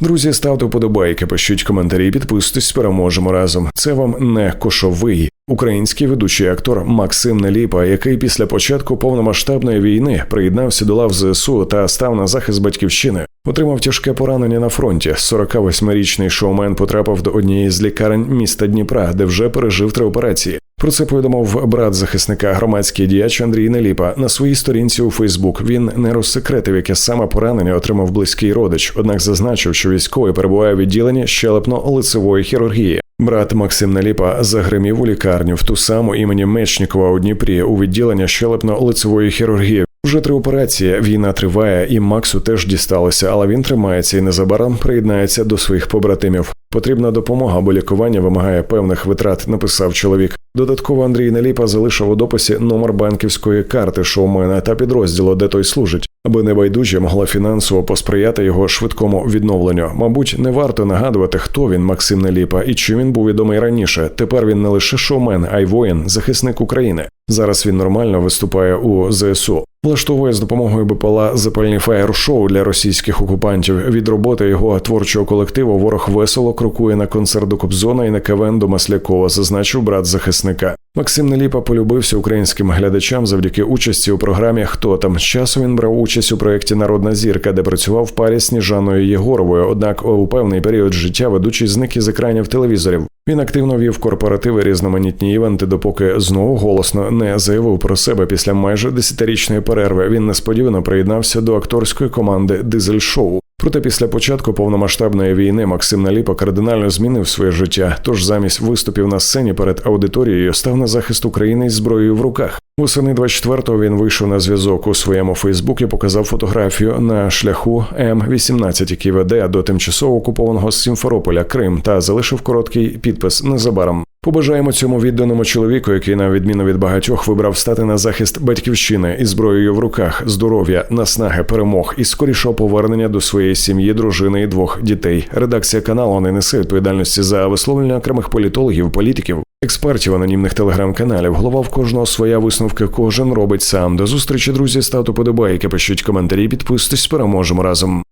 Друзі, ставте вподобайки, пишіть коментарі, підписуйтесь, переможемо разом. Це вам не кошовий. Український ведучий актор Максим Неліпа, який після початку повномасштабної війни приєднався до лав ЗСУ та став на захист батьківщини, отримав тяжке поранення на фронті. 48-річний шоумен потрапив до однієї з лікарень міста Дніпра, де вже пережив три операції. Про це повідомив брат захисника громадський діяч Андрій Неліпа на своїй сторінці у Фейсбук. Він не розсекретив, яке саме поранення отримав близький родич, однак зазначив, що військовий перебуває в відділенні щелепно-лицевої хірургії. Брат Максим Наліпа загримів у лікарню в ту саму імені Мечнікова у Дніпрі у відділення щелепно-лицевої хірургії. Вже три операції. Війна триває, і Максу теж дісталося, але він тримається і незабаром приєднається до своїх побратимів. Потрібна допомога, бо лікування вимагає певних витрат. Написав чоловік. Додатково Андрій Неліпа залишив у дописі номер банківської карти шоумена та підрозділу, де той служить, аби небайдужі могла фінансово посприяти його швидкому відновленню. Мабуть, не варто нагадувати, хто він Максим Неліпа і чим він був відомий раніше. Тепер він не лише шоумен, а й воїн, захисник України. Зараз він нормально виступає у ЗСУ. Влаштовує з допомогою БПЛА запальні фаєр-шоу для російських окупантів. Від роботи його творчого колективу ворог весело крокує на концерт до Кобзона і на КВН до Маслякова, зазначив брат захисника. Максим Неліпа полюбився українським глядачам завдяки участі у програмі Хто там з часу він брав участь у проєкті Народна зірка, де працював в парі з Сніжаною Єгоровою. Однак у певний період життя ведучий зник із екранів телевізорів. Він активно вів корпоративи різноманітні івенти, допоки знову голосно не заявив про себе після майже десятирічної перерви. Він несподівано приєднався до акторської команди Дизель Шоу. Проте після початку повномасштабної війни Максим Наліпа кардинально змінив своє життя. Тож замість виступів на сцені перед аудиторією став на захист України із зброєю в руках. Восени 24-го він вийшов на зв'язок у своєму Фейсбуці, показав фотографію на шляху М-18, який веде до тимчасово окупованого Сімферополя Крим, та залишив короткий підпис незабаром. Побажаємо цьому відданому чоловіку, який на відміну від багатьох вибрав стати на захист батьківщини із зброєю в руках, здоров'я, наснаги, перемог і скорішого повернення до своєї сім'ї, дружини і двох дітей. Редакція каналу не несе відповідальності за висловлення окремих політологів, політиків, експертів анонімних телеграм-каналів. Голова в кожного своя висновка. Кожен робить сам. До зустрічі, друзі. Ставте подобайки, пишіть коментарі, підписуйтесь, переможемо разом.